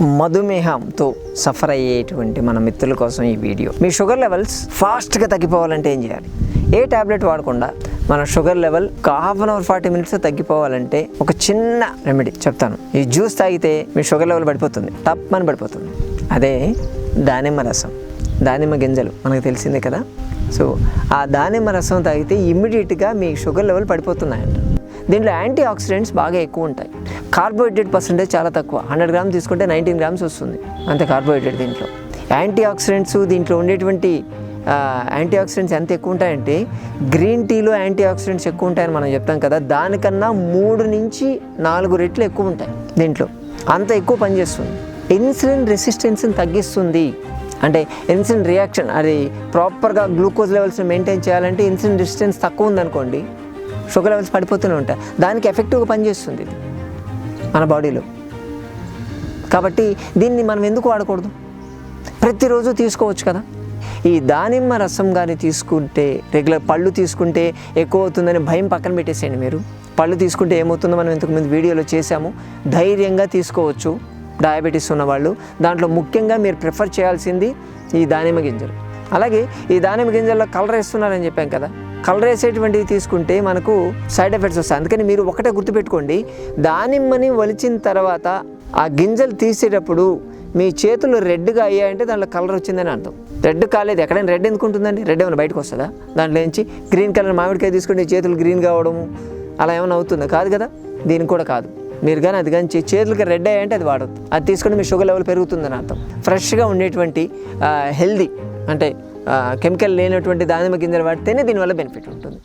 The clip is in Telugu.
మధుమేహంతో సఫర్ అయ్యేటువంటి మన మిత్రుల కోసం ఈ వీడియో. మీ షుగర్ లెవెల్స్ ఫాస్ట్గా తగ్గిపోవాలంటే ఏం చేయాలి? ఏ టాబ్లెట్ వాడకుండా మన షుగర్ లెవెల్ ఒక half an hour forty minutes తగ్గిపోవాలంటే ఒక చిన్న రెమెడీ చెప్తాను. ఈ జ్యూస్ తాగితే మీ షుగర్ లెవెల్ పడిపోతుంది టప్ అని పడిపోతుంది. అదే దానిమ్మ రసం దానిమ్మ గింజలు మనకు తెలిసిందే కదా? సో ఆ దానిమ్మ రసం తాగితే ఇమ్మీడియట్గా మీ షుగర్ లెవెల్ పడిపోతున్నాయంట. దీంట్లో యాంటీ ఆక్సిడెంట్స్ బాగా ఎక్కువ ఉంటాయి. కార్బోహైడ్రేట్ పర్సంటేజ్ చాలా తక్కువ. హండ్రెడ్ గ్రామ్స్ తీసుకుంటే నైన్టీన్ గ్రామ్స్ వస్తుంది. అంతే కార్బోహైడ్రేట్ దీంట్లో. యాంటీ ఆక్సిడెంట్స్ దీంట్లో ఉండేటువంటి యాంటీ ఆక్సిడెంట్స్ ఎంత ఎక్కువ ఉంటాయంటే గ్రీన్ టీలో యాంటీ ఆక్సిడెంట్స్ ఎక్కువ ఉంటాయని మనం చెప్తాం కదా దానికన్నా మూడు నుంచి నాలుగు రెట్లు ఎక్కువ ఉంటాయి దీంట్లో. అంత ఎక్కువ పనిచేస్తుంది. ఇన్సులిన్ రెసిస్టెన్స్ని తగ్గిస్తుంది. అంటే ఇన్సులిన్ రియాక్షన్ అది ప్రాపర్గా గ్లూకోజ్ లెవెల్స్ని మెయింటైన్ చేయాలంటే ఇన్సులిన్ రెసిస్టెన్స్ తక్కువ ఉందనుకోండి షుగర్ లెవెల్స్ పడిపోతూనే ఉంటాయి. దానికి ఎఫెక్టివ్గా పనిచేస్తుంది ఇది మన బాడీలో. కాబట్టి దీన్ని మనం ఎందుకు వాడకూడదు? ప్రతిరోజు తీసుకోవచ్చు కదా. ఈ దానిమ్మ రసం కానీ తీసుకుంటే రెగ్యులర్ పళ్ళు తీసుకుంటే ఎక్కువ అవుతుందని భయం పక్కన పెట్టేసేయండి మీరు. పళ్ళు తీసుకుంటే ఏమవుతుందో మనం ఇంతకుముందు వీడియోలో చేశాము. ధైర్యంగా తీసుకోవచ్చు డయాబెటీస్ ఉన్నవాళ్ళు. దాంట్లో ముఖ్యంగా మీరు ప్రిఫర్ చేయాల్సింది ఈ దానిమ్మ గింజలు. అలాగే ఈ దానిమ్మ గింజల్లో కలర్ వేస్తున్నారని చెప్పాం కదా. కలర్ వేసేటువంటివి తీసుకుంటే మనకు సైడ్ ఎఫెక్ట్స్ వస్తాయి. అందుకని మీరు ఒకటే గుర్తుపెట్టుకోండి దానిమ్మని వలిచిన తర్వాత ఆ గింజలు తీసేటప్పుడు మీ చేతులు రెడ్గా అయ్యాయంటే దాంట్లో కలర్ వచ్చిందని అర్థం. రెడ్ కాలేదు ఎక్కడైనా రెడ్ ఎందుకు ఉంటుందండి? రెడ్ ఏమైనా బయటకు వస్తుందా? దాంట్లో నుంచి గ్రీన్ కలర్ మామిడికాయ తీసుకుంటే చేతులు గ్రీన్ కావడము అలా ఏమైనా అవుతుందా? కాదు కదా? దీనికి కూడా కాదు. మీరు కానీ అది కానీ చేతులకి రెడ్ అయ్యాయంటే అది వాడద్దు. అది తీసుకుంటే మీ షుగర్ లెవెల్ పెరుగుతుందని అర్థం. ఫ్రెష్గా ఉండేటువంటి హెల్దీ అంటే కెమికల్ లేనటువంటి దానిమ్మ గింజలు వాడితేనే దీనివల్ల బెనిఫిట్ ఉంటుంది.